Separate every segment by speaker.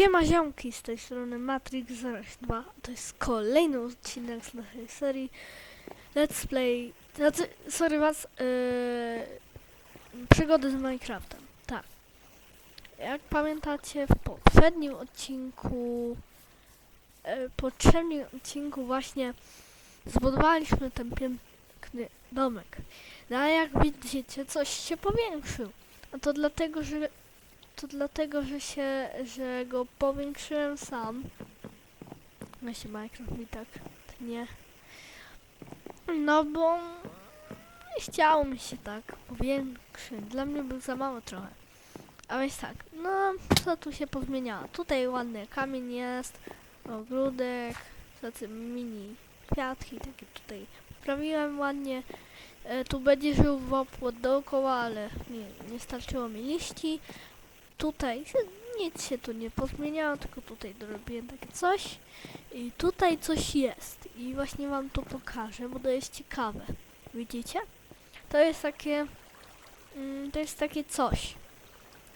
Speaker 1: Siema ziomki, z tej strony Matrix 02. To jest kolejny odcinek z naszej serii Let's Play, znaczy, sorry was, yy, przygody z Minecraftem. Tak. Jak pamiętacie, w poprzednim odcinku, yy, poprzednim odcinku właśnie zbudowaliśmy ten piękny domek. No a jak widzicie, coś się powiększył. A to dlatego, że to dlatego, że się, że go powiększyłem sam. Właśnie Minecraft mi tak nie. No bo chciało mi się tak powiększyć. Dla mnie był za mało trochę. A więc tak, no co tu się pozmieniało? Tutaj ładny kamień jest, ogródek, tacy mini kwiatki, takie tutaj poprawiłem ładnie. E, tu będzie żył w opłot dookoła, ale nie, nie starczyło mi liści tutaj nic się tu nie pozmieniało, tylko tutaj dorobiłem takie coś i tutaj coś jest i właśnie wam to pokażę, bo to jest ciekawe. Widzicie? To jest takie mm, to jest takie coś,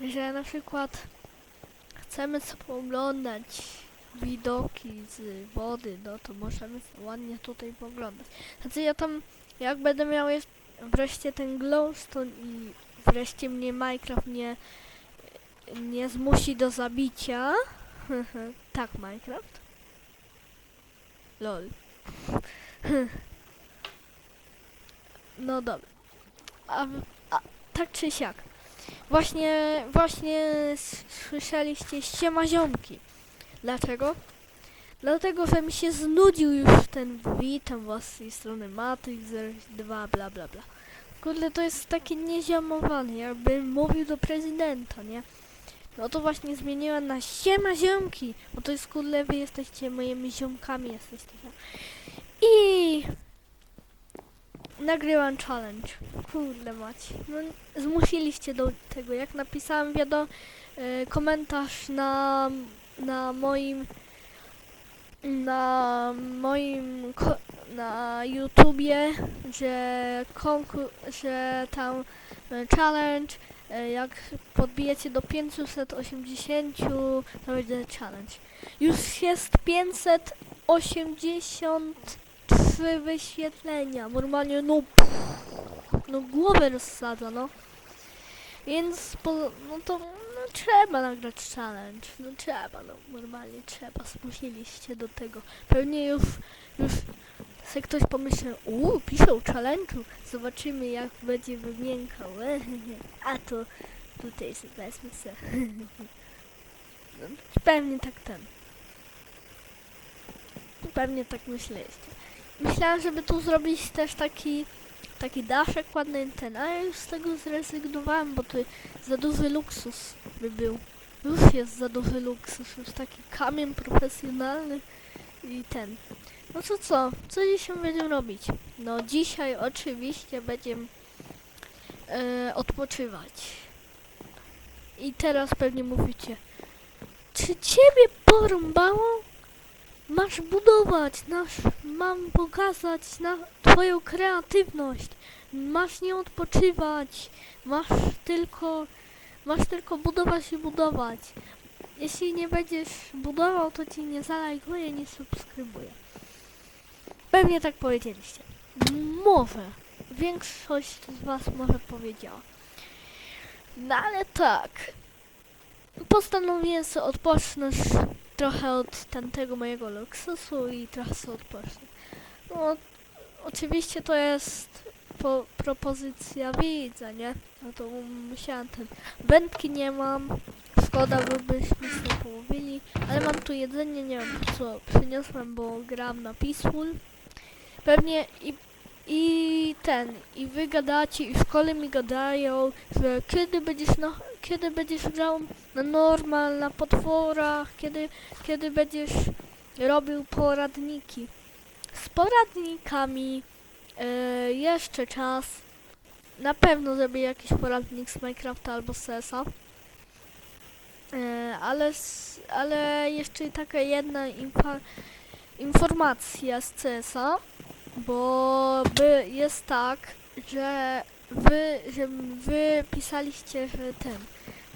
Speaker 1: że na przykład chcemy sobie oglądać widoki z wody, no to możemy ładnie tutaj poglądać. Znaczy ja tam, jak będę miał jeszcze wreszcie ten glowstone i wreszcie mnie Minecraft nie nie zmusi do zabicia. tak, Minecraft. Lol. no dobra. A, a, tak czy siak. Właśnie, właśnie słyszeliście ściema ziomki. Dlaczego? Dlatego, że mi się znudził już ten witam was strony Matrix 2 bla bla bla. Kurde, to jest takie nieziomowane, jakbym mówił do prezydenta, nie? No to właśnie zmieniłem na siema ziomki, bo to jest kurde, wy jesteście moimi ziomkami, jesteście. I nagrywam challenge. Kurde macie. No, zmusiliście do tego. Jak napisałem wiadomo e, komentarz na, na moim na moim na YouTubie, że konkur- że tam e, challenge jak podbijecie do 580 to będzie challenge. Już jest 583 wyświetlenia. Normalnie no no głowę rozsadza, no. Więc po, no to no, trzeba nagrać challenge. No trzeba, no normalnie trzeba. Zmusiliście do tego. Pewnie już już se ktoś pomyślał, uuu, pisze o challenge'u. Zobaczymy jak będzie wymiękał. A to tutaj sobie wezmę se. Pewnie tak ten. Pewnie tak myśleliście. Myślałem, żeby tu zrobić też taki taki daszek ładny ten, a ja już z tego zrezygnowałem, bo to za duży luksus by był. Już jest za duży luksus, już taki kamień profesjonalny i ten. No to co? Co dzisiaj będziemy robić? No dzisiaj oczywiście będziemy e, odpoczywać. I teraz pewnie mówicie, czy ciebie porąbało? Masz budować, nasz, mam pokazać na twoją kreatywność. Masz nie odpoczywać, masz tylko, masz tylko budować i budować. Jeśli nie będziesz budował, to ci nie zalajkuję, nie subskrybuję. Pewnie tak powiedzieliście. Może. Większość z was może powiedziała. No ale tak. Postanowiłem sobie odpocząć trochę od tamtego mojego luksusu i trochę sobie odpocznę. No, oczywiście to jest po, propozycja widza, nie? No to musiałam ten... Wędki nie mam, szkoda byśmy sobie połowili, ale mam tu jedzenie, nie wiem co przyniosłem, bo gram na Peaceful. Pewnie i, i ten, i wy gadacie, i w szkole mi gadają, że kiedy będziesz na, kiedy będziesz grał na normal, na potworach, kiedy, kiedy będziesz robił poradniki. Z poradnikami e, jeszcze czas. Na pewno zrobię jakiś poradnik z Minecrafta albo z CS-a. E, ale, ale jeszcze taka jedna informacja z CS-a, bo by jest tak, że wy, że wy pisaliście, że ten,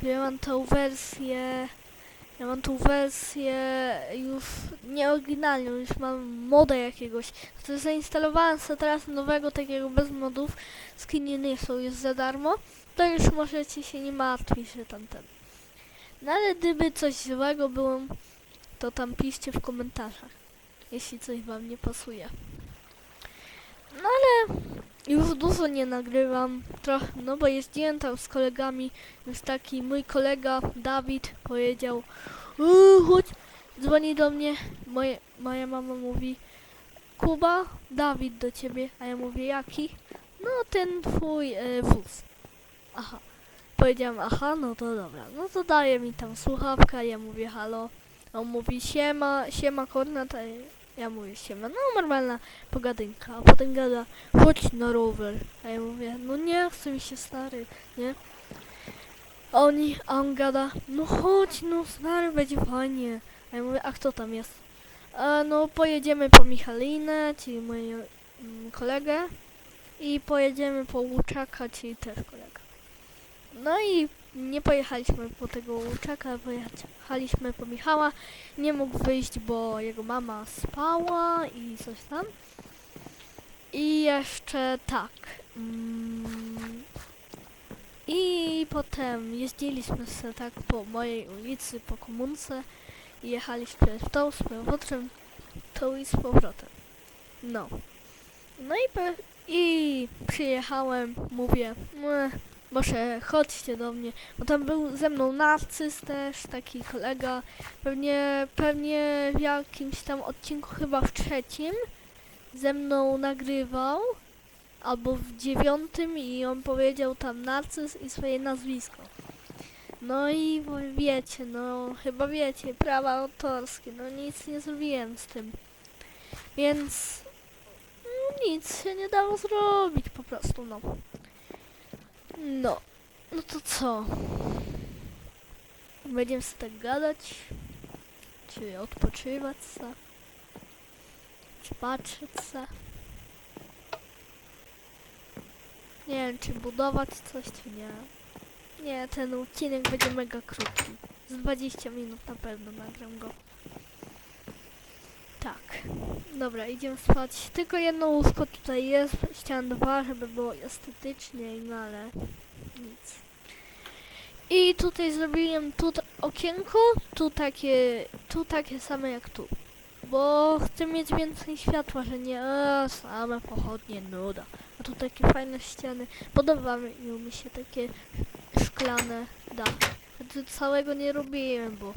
Speaker 1: ja mam tą wersję Ja mam tu wersję już nie oryginalną, już mam moda jakiegoś. To zainstalowałem sobie teraz nowego takiego bez modów. Skiny nie są już za darmo. To już możecie się nie martwić, że tam ten. No ale gdyby coś złego było, to tam piszcie w komentarzach. Jeśli coś wam nie pasuje. No ale już dużo nie nagrywam. Trochę, no bo jeździłem tam z kolegami. Już taki mój kolega Dawid powiedział "Uuu, chodź, dzwoni do mnie. Moje, moja mama mówi Kuba, Dawid do ciebie. A ja mówię jaki? No ten twój e, wóz. Aha. Powiedziałam, aha, no to dobra. No to daje mi tam słuchawka, ja mówię halo. On mówi siema, siema a ja mówię siema. No normalna pogadynka. A potem gada, chodź na rower. A ja mówię, no nie chce mi się stary, nie? A oni, a on gada, no chodź, no stary, będzie fajnie. A ja mówię, a kto tam jest? A, no pojedziemy po Michalinę, czyli moją mm, kolegę. I pojedziemy po Łuczaka, czyli też kolega. No i nie pojechaliśmy po tego Łuczaka, pojechaliśmy po Michała. Nie mógł wyjść, bo jego mama spała i coś tam. I jeszcze tak. Mm, I potem jeździliśmy sobie tak po mojej ulicy, po komunce. I jechaliśmy w tą z powrotem, tą i z powrotem. No. No i, i przyjechałem, mówię, "Meh, może chodźcie do mnie, bo tam był ze mną narcyz też, taki kolega, pewnie, pewnie w jakimś tam odcinku, chyba w trzecim, ze mną nagrywał, albo w dziewiątym i on powiedział tam narcyz i swoje nazwisko. No i wiecie, no chyba wiecie, prawa autorskie, no nic nie zrobiłem z tym. Więc no, nic się nie dało zrobić po prostu, no. No, no to co? Będziemy sobie tak gadać? Czy odpoczywać se? Czy patrzeć se? Nie wiem, czy budować coś, czy nie. Nie, ten odcinek będzie mega krótki. Z 20 minut na pewno nagram go. Tak. Dobra, idziemy spać. Tylko jedno łóżko tutaj jest, ścian dwa, żeby było estetycznie, no ale nic. I tutaj zrobiłem tu okienko, tu takie, tu takie same jak tu. Bo chcę mieć więcej światła, że nie a, same pochodnie, nuda. A tu takie fajne ściany. Podobają mi się takie szklane dachy. Choć całego nie robiłem, bo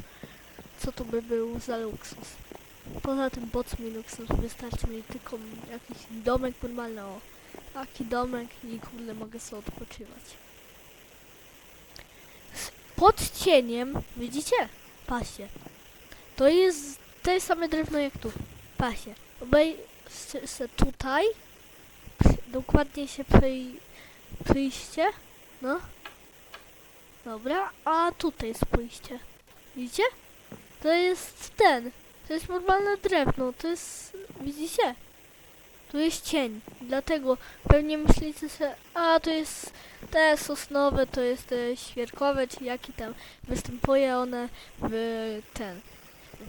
Speaker 1: co to by był za luksus. Poza tym mi luksus? Wystarczy mi tylko jakiś domek normalny, o. Taki domek i kurde mogę sobie odpoczywać. Pod cieniem, widzicie? Pasie. To jest te same drewno jak tu. Pasie. Obej se, tutaj. Dokładnie się przyj, przyjście. No. Dobra, a tutaj spójrzcie. Widzicie? To jest ten. To jest normalne drewno. To jest. Widzicie? Tu jest cień. Dlatego pewnie myślicie sobie, a to jest te sosnowe, to jest te świerkowe, czy jaki tam występuje one w ten.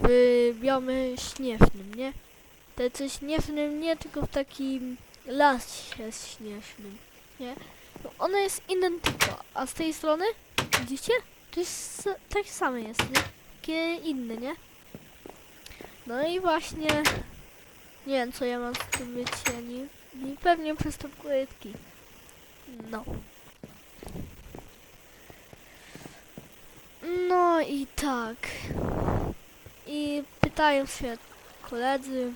Speaker 1: W biomie śnieżnym, nie? Te co śnieżnym nie, tylko w takim lasie śnieżnym, nie? No ono jest identyko, a z tej strony, widzicie? To jest tak samo jest, nie? Takie inne, nie? No i właśnie nie wiem co ja mam z tym wycieni. I pewnie przez te płytki. No. No i tak. I pytają się koledzy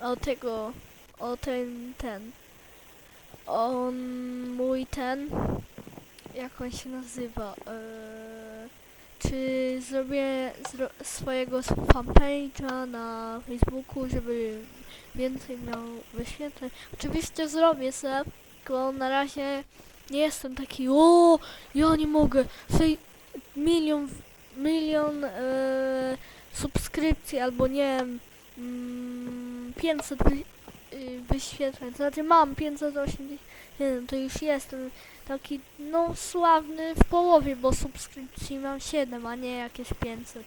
Speaker 1: o tego, o ten, ten. On, mój ten, jak on się nazywa, eee, czy zrobię zro swojego fanpage'a na Facebooku, żeby więcej miał wyświetleń. Oczywiście zrobię se, tylko na razie nie jestem taki, o, ja nie mogę, sej milion, milion e, subskrypcji albo nie wiem, mm, 500, wy- y, wyświetleń. To znaczy mam 581, to już jestem taki no sławny w połowie, bo subskrypcji mam 7, a nie jakieś 500.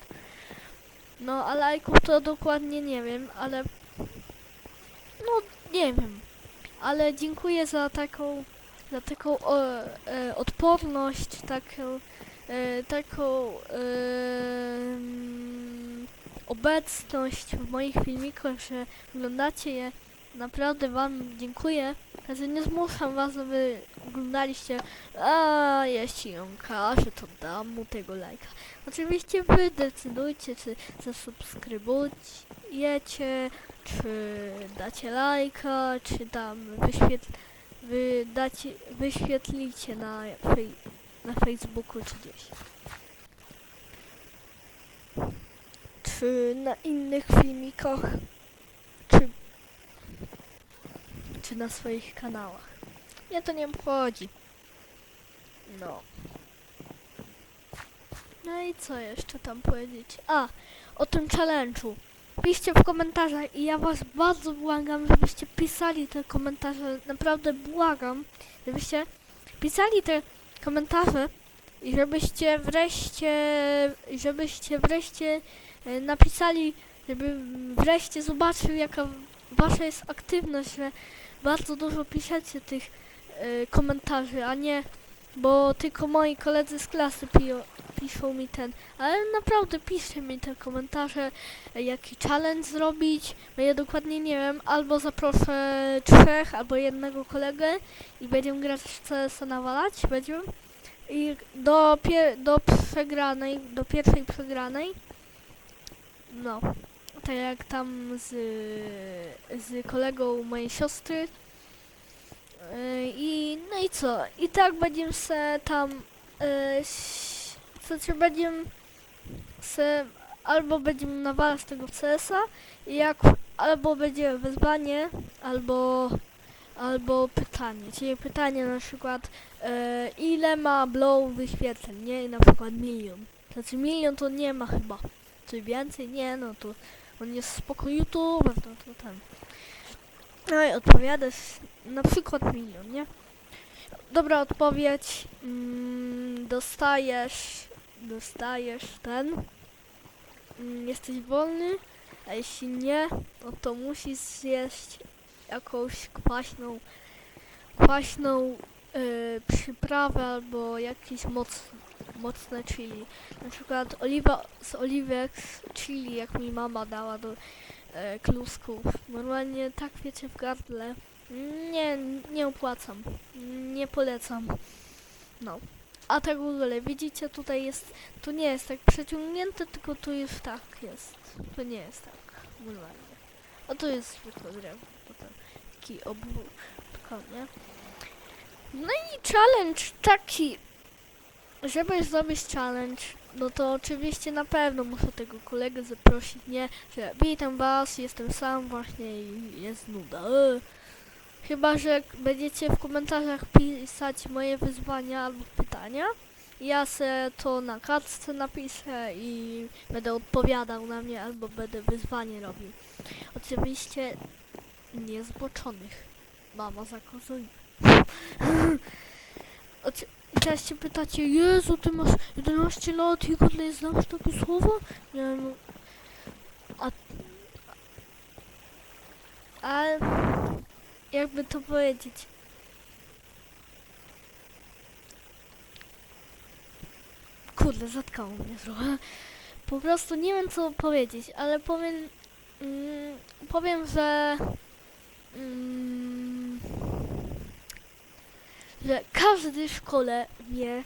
Speaker 1: No, a lajków to dokładnie nie wiem, ale no nie wiem. Ale dziękuję za taką za taką o, e, odporność, taką e, taką em, obecność w moich filmikach, że oglądacie je. Naprawdę Wam dziękuję. Także nie zmuszam Was, żeby oglądaliście. A jeśli on każe, to dam mu tego lajka. Oczywiście Wy decydujcie, czy zasubskrybujecie, czy dacie lajka, czy tam wyświetl wy dacie, wyświetlicie na, fej, na Facebooku czy gdzieś. Czy na innych filmikach, czy, czy na swoich kanałach. Mnie to nie obchodzi. No. No i co jeszcze tam powiedzieć? A, o tym challenge'u. Piszcie w komentarzach i ja was bardzo błagam, żebyście pisali te komentarze. Naprawdę błagam, żebyście pisali te komentarze i żebyście wreszcie, żebyście wreszcie e, napisali, żeby wreszcie zobaczył jaka wasza jest aktywność, że bardzo dużo piszecie tych e, komentarzy, a nie, bo tylko moi koledzy z klasy piją, piszą mi ten, ale naprawdę piszcie mi te komentarze, jaki challenge zrobić, bo ja dokładnie nie wiem, albo zaproszę trzech, albo jednego kolegę i będziemy grać w CS nawalać, będziemy. I do, do przegranej, do pierwszej przegranej, no, tak jak tam z, z kolegą mojej siostry, I no i co? I tak będziemy se tam ś- co czy będziemy se albo będziemy nawalać tego CS-a i jak albo będzie wyzwanie, albo albo pytanie. Czyli pytanie na przykład yy, ile ma blow wyświetleń, nie? I na przykład milion. Znaczy milion to nie ma chyba. Czy więcej? Nie, no to on jest spoko YouTuber, to, to ten. No i odpowiadasz na przykład milion, nie? Dobra odpowiedź. Mm, dostajesz. Dostajesz ten. Mm, jesteś wolny, a jeśli nie, no to musisz zjeść jakąś kwaśną. kwaśną y, przyprawę albo jakieś moc, mocne chili. Na przykład oliwa z oliwek z chili, jak mi mama dała do e, klusków. Normalnie tak wiecie w gardle. Nie, nie opłacam. Nie polecam. No. A tak w ogóle, widzicie, tutaj jest, tu nie jest tak przeciągnięte, tylko tu już tak jest. To nie jest tak, normalnie. A tu jest zwykłe drewno, potem taki obwódka, nie? No i challenge taki, żeby zrobić challenge, no to oczywiście na pewno muszę tego kolegę zaprosić, nie? Że witam was, jestem sam właśnie i jest nuda. E. Chyba, że będziecie w komentarzach pisać moje wyzwania albo pytania. Ja se to na kartce napiszę i będę odpowiadał na mnie albo będę wyzwanie robił. Oczywiście niezboczonych. Mama zakazuje. Oczy- I teraz się pytacie, Jezu, ty masz 11 lat i kurde znasz takie słowo? Nie no. A... A... Jakby to powiedzieć? Kurde, zatkało mnie trochę. Po prostu nie wiem co powiedzieć, ale powiem... Mm, powiem, że... Mm, że każdy w szkole wie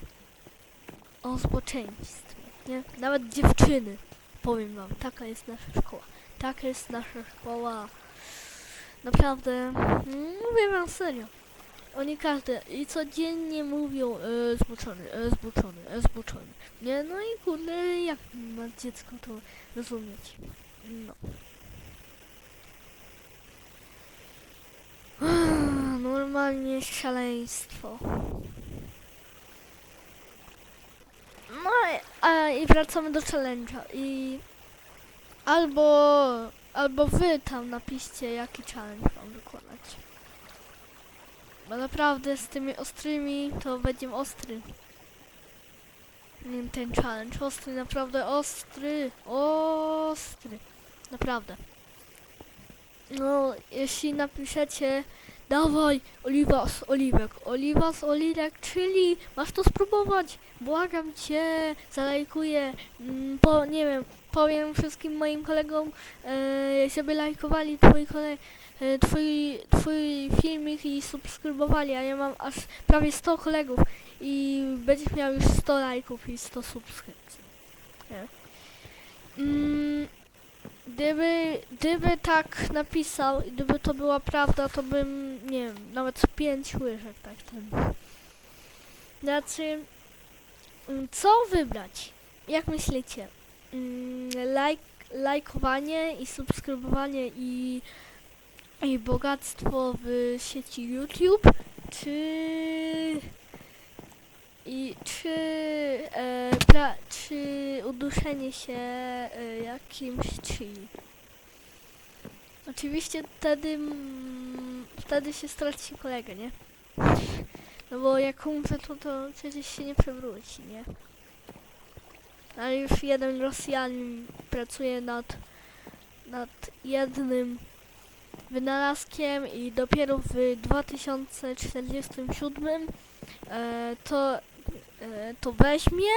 Speaker 1: o zboczeństwie, nie? Nawet dziewczyny. Powiem wam, taka jest nasza szkoła. Taka jest nasza szkoła. Naprawdę, mm, mówię wam serio. Oni każdy i codziennie mówią e, zboczony, e, zboczony, e, zboczony. Nie, no i kurde, jak ma dziecko to rozumieć? No. Normalnie szaleństwo. No i- a, i wracamy do challenge'a i Albo, albo wy tam napiszcie, jaki challenge mam wykonać. Bo naprawdę z tymi ostrymi to będzie ostry. Mm, Ten challenge ostry, naprawdę ostry, ostry, naprawdę. No, jeśli napiszecie, dawaj, oliwa z oliwek, oliwa z oliwek, czyli masz to spróbować, błagam cię, zalajkuję, mm, po, nie wiem, powiem wszystkim moim kolegom, e, żeby lajkowali twój, kole, e, twój, twój filmik i subskrybowali, a ja mam aż prawie 100 kolegów i będziesz miał już 100 lajków i 100 subskrypcji. Nie? Mm, gdyby, gdyby tak napisał i gdyby to była prawda, to bym, nie wiem, nawet 5 łyżek tak ten. Znaczy, mm, co wybrać? Jak myślicie? Mm, Lajk, lajkowanie i subskrybowanie i, i bogactwo w sieci YouTube, czy i czy, e, pra, czy uduszenie się e, jakimś chili? Oczywiście wtedy, mm, wtedy się straci kolegę, nie? No bo jak umrze, to, to przecież się nie przewróci, nie? Ale już jeden Rosjanin pracuje nad, nad jednym wynalazkiem i dopiero w 2047 e, to, to weźmie?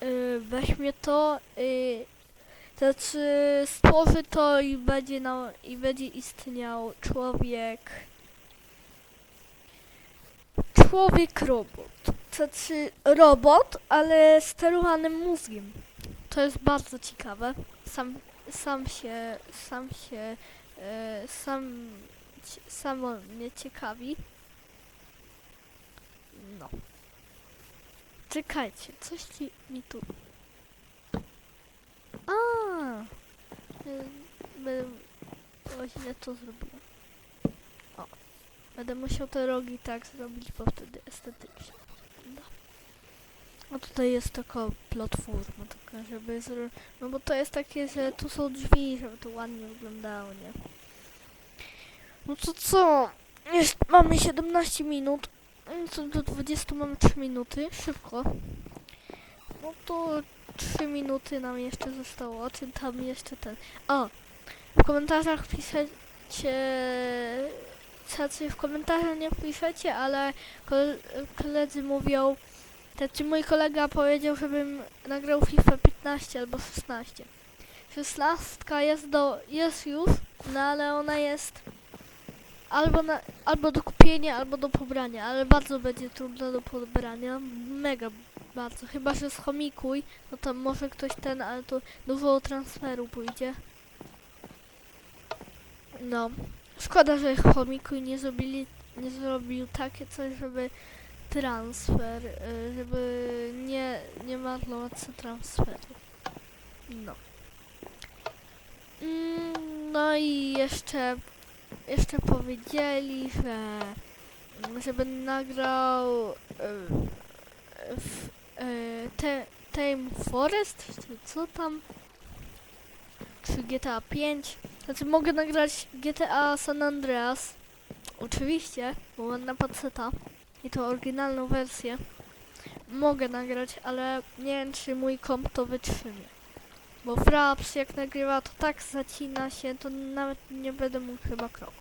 Speaker 1: E, weźmie to e, to znaczy stworzy to i będzie na, i będzie istniał człowiek. Człowiek robot. To znaczy robot, ale sterowanym mózgiem. To jest bardzo ciekawe. Sam, sam się sam się e, sam samo mnie ciekawi. No. Czekajcie, coś ci mi tu. A. Będę. O, źle to zrobiłem. O. Będę musiał te rogi tak zrobić, bo wtedy estetycznie. No. A tutaj jest taka platforma, taka, żeby zro... No bo to jest takie, że tu są drzwi, żeby to ładnie wyglądało, nie? No to co? Jest, mamy 17 minut. Mm, Co do 20 mamy 3 minuty, szybko. No to 3 minuty nam jeszcze zostało, czy tam jeszcze ten. O! W komentarzach piszecie. Cacy w komentarzach nie piszecie, ale kole, koledzy mówią. Znaczy mój kolega powiedział, żebym nagrał FIFA 15 albo 16. 16 jest do. jest już, no ale ona jest albo, na, albo do kupienia, albo do pobrania, ale bardzo będzie trudno do pobrania. Mega bardzo. Chyba, że schomikuj, no to może ktoś ten, ale to dużo transferu pójdzie. No. Szkoda, że chomikuj nie zrobili, nie zrobił takie coś, żeby transfer, y, żeby nie, nie marnować transferu. No. Mm, No i jeszcze jeszcze powiedzieli, że że będę nagrał e, w e, te, Tame Forest, czy co tam? Czy GTA 5? Znaczy mogę nagrać GTA San Andreas. Oczywiście, bo mam na paceta. I to oryginalną wersję. Mogę nagrać, ale nie wiem czy mój komp to wytrzyma. Bo Fraps jak nagrywa to tak zacina się, to nawet nie będę mógł chyba kroku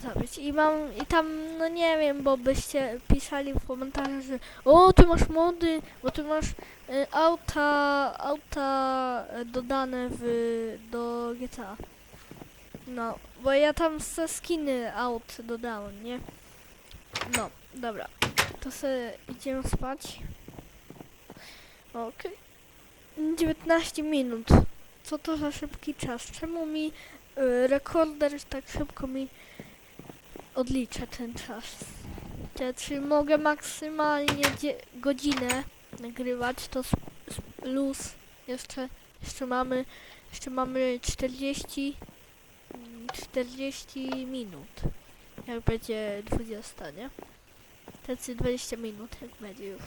Speaker 1: zrobić. I mam, i tam, no nie wiem, bo byście pisali w komentarzach, że o, ty masz mody, bo ty masz y, auta, auta y, dodane w, do GTA. No, bo ja tam se skiny aut dodałem, nie? No, dobra. To sobie idziemy spać. Okej. 19 minut. Co to za szybki czas? Czemu mi y, rekorder tak szybko mi odlicza ten czas? Czy mogę maksymalnie godzinę nagrywać? To luz. Jeszcze, jeszcze mamy, jeszcze mamy 40, mm, 40 minut. Jak będzie 20, nie? Tacy 20 minut, jak będzie już.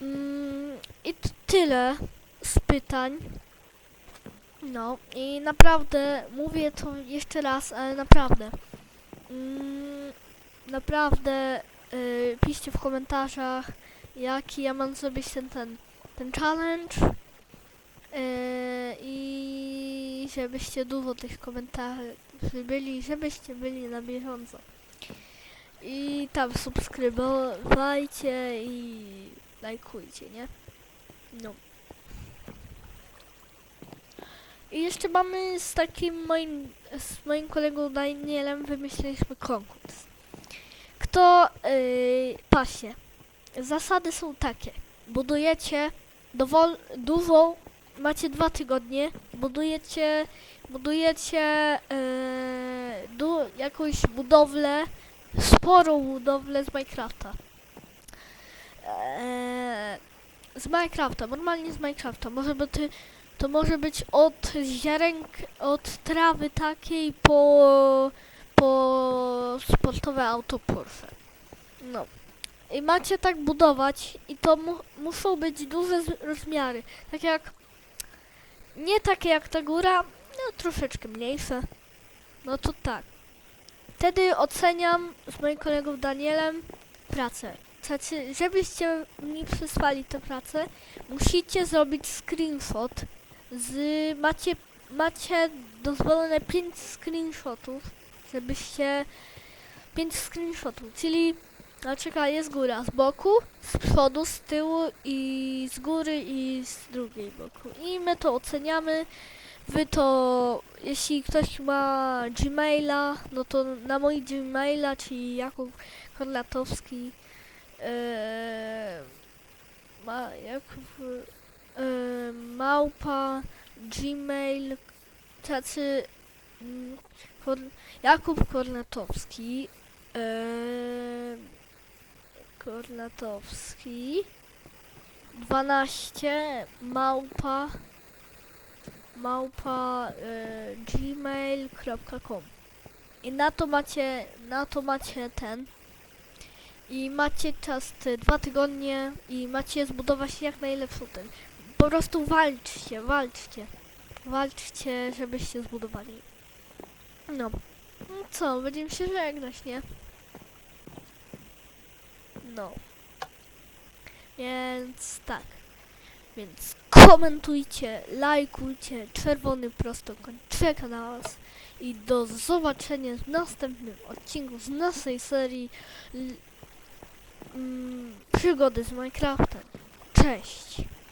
Speaker 1: Mm, I t- tyle z pytań. No i naprawdę, mówię to jeszcze raz, ale naprawdę. Mm, naprawdę y, piszcie w komentarzach, jaki ja mam zrobić ten, ten, ten challenge. Y, I żebyście dużo tych komentarzy byli, żebyście byli na bieżąco. I tam subskrybowajcie i lajkujcie, nie? No. I jeszcze mamy z takim moim, z moim kolegą Danielem wymyśliliśmy konkurs. Kto, yy, pasie. Zasady są takie. Budujecie dowol, dużą, macie dwa tygodnie, budujecie, budujecie yy, du, jakąś budowlę, sporą budowlę z Minecrafta. Eee, z Minecrafta, normalnie z Minecrafta. Może być, to może być od ziarenk, od trawy takiej po, po sportowe auto Porsche. No. I macie tak budować i to mu, muszą być duże rozmiary. Tak jak, nie takie jak ta góra, no troszeczkę mniejsze. No to tak. Wtedy oceniam z moim kolegą Danielem pracę. Znaczy, żebyście mi przysłali tę pracę, musicie zrobić screenshot z... Macie, macie dozwolone 5 screenshotów, żebyście... 5 screenshotów, czyli na przykład jest góra z boku, z przodu, z tyłu i z góry i z drugiej boku. I my to oceniamy. Wy to, jeśli ktoś ma Gmaila, no to na mój Gmaila, czyli Jakub Korlatowski, ma, Jakub, e, małpa, Gmail, tacy, mm, Jakub Korlatowski, e, Korlatowski, 12, małpa, małpa gmail.com i na to macie na to macie ten i macie czas te dwa tygodnie i macie zbudować jak najlepszą ten po prostu walczcie, walczcie. Walczcie, żebyście zbudowali. No. No co, będziemy się żegnać, nie? no. Więc tak. Więc komentujcie, lajkujcie, czerwony prostokąt czeka na was. I do zobaczenia w następnym odcinku z naszej serii mm, przygody z Minecraftem. Cześć!